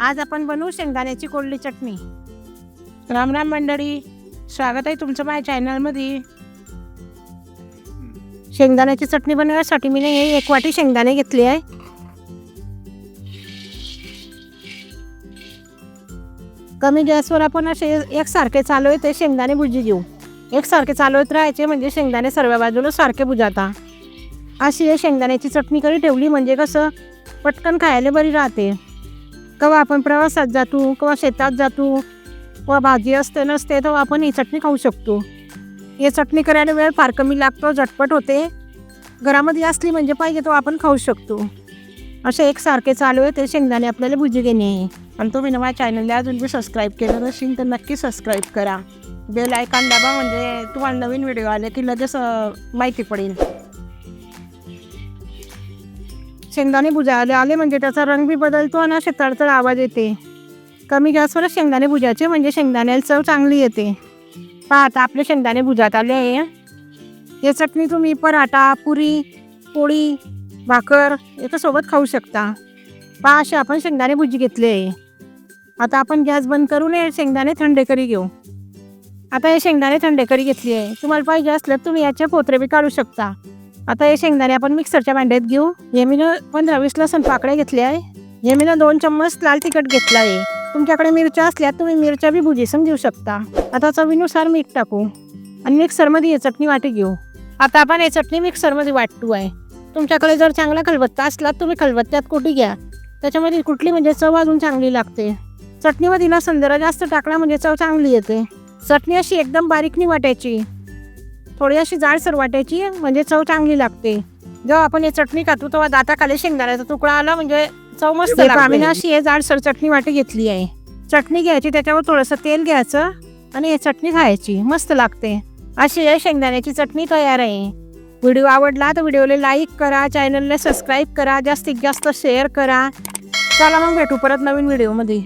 आज आपण बनवू शेंगदाण्याची कोल्डी चटणी. राम राम मंडळी स्वागत आहे तुमचं माझ्या चॅनलमध्ये. शेंगदाण्याची चटणी बनवण्यासाठी मी हे एक वाटी शेंगदाणे घेतले आहे. कमी गॅसवर आपण असे एकसारखे चालू आहे ते शेंगदाणे भुजी घेऊ. एकसारखे चालवत राहायचे म्हणजे शेंगदाणे सर्व बाजूला सारखे बुजाता अशी हे शेंगदाण्याची चटणी करी ठेवली म्हणजे कसं पटकन खायला बरी राहते. केव्हा आपण प्रवासात जातो केव्हा शेतात जातो किंवा भाजी असते नसते तेव्हा आपण ही चटणी खाऊ शकतो. हे चटणी करायला वेळ फार कमी लागतो झटपट होते. घरामध्ये असली म्हणजे पाहिजे तो आपण खाऊ शकतो. असे एकसारखे चालू आहे ते शेंगदाणे आपल्याला भुजी घेणे. आहे आणि तुम्ही ना माझ्या चॅनलला अजून बी सबस्क्राईब केलं नसेल तर नक्की सबस्क्राईब करा. बेल आयकॉन दाबा म्हणजे तुम्हाला नवीन व्हिडिओ आले की लगेच माहिती पडेल. शेंगदाणे भुजायला आले म्हणजे त्याचा रंग बी बदलतो आणि असे तडतड आवाज येते. कमी गॅसवर शेंगदाणे भुजायचे म्हणजे शेंगदाण्याला चव चांगली येते. पहा आता आपले शेंगदाणे भुजात आले आहे. या चटणी तुम्ही पराठा पुरी पोळी भाकर याच्यासोबत खाऊ शकता. पहा असे आपण शेंगदाणे भुजी घेतले आहे. आता आपण गॅस बंद करून हे शेंगदाणे थंड करी घेऊ. आता हे शेंगदाणे थंड करी घेतली आहे. तुम्हाला पाहिजे असलं तुम्ही याचे पोत्रे बी काढू शकता. आता हे शेंगदाणे आपण मिक्सरच्या भांड्यात घेऊ. हे मी पंधरा वीस लसण पाकळ्या घेतल्या आहे. हे मी दोन चम्मच लाल तिखट घेतला आहे. तुमच्याकडे मिरच्या असल्या तुम्ही मिरच्या बी भुजी देऊ शकता. आता चवीनुसार मीठ टाकू आणि मिक्सरमध्ये हे चटणी वाटी घेऊ. आता आपण हे चटणी मिक्सरमध्ये वाटतो आहे. तुमच्याकडे जर चांगला खलबत्ता असला तुम्ही खलबत्त्यात कुठे घ्या. त्याच्यामध्ये कुठली म्हणजे चव अजून चांगली लागते. चटणीमध्ये ना संदरा जास्त टाकला म्हणजे चव चांगली येते. चटणी अशी एकदम बारीकनी वाटायची थोडी अशी जाडसर वाटायची म्हणजे चव चांगली लागते. जेव्हा आपण हे चटणी खातो तेव्हा दाताखाली शेंगदाण्याचा तुकडा आला म्हणजे चव मस्त. आम्ही ना अशी हे जाडसर चटणी वाटी घेतली आहे. चटणी घ्यायची त्याच्यावर थोडंसं तेल घ्यायचं आणि हे चटणी खायची. मस्त लागते. अशी हे शेंगदाण्याची चटणी तयार आहे. व्हिडिओ आवडला तर व्हिडिओला लाईक करा चॅनलला सबस्क्राईब करा जास्तीत जास्त शेअर करा. चला मग भेटू परत नवीन व्हिडिओमध्ये.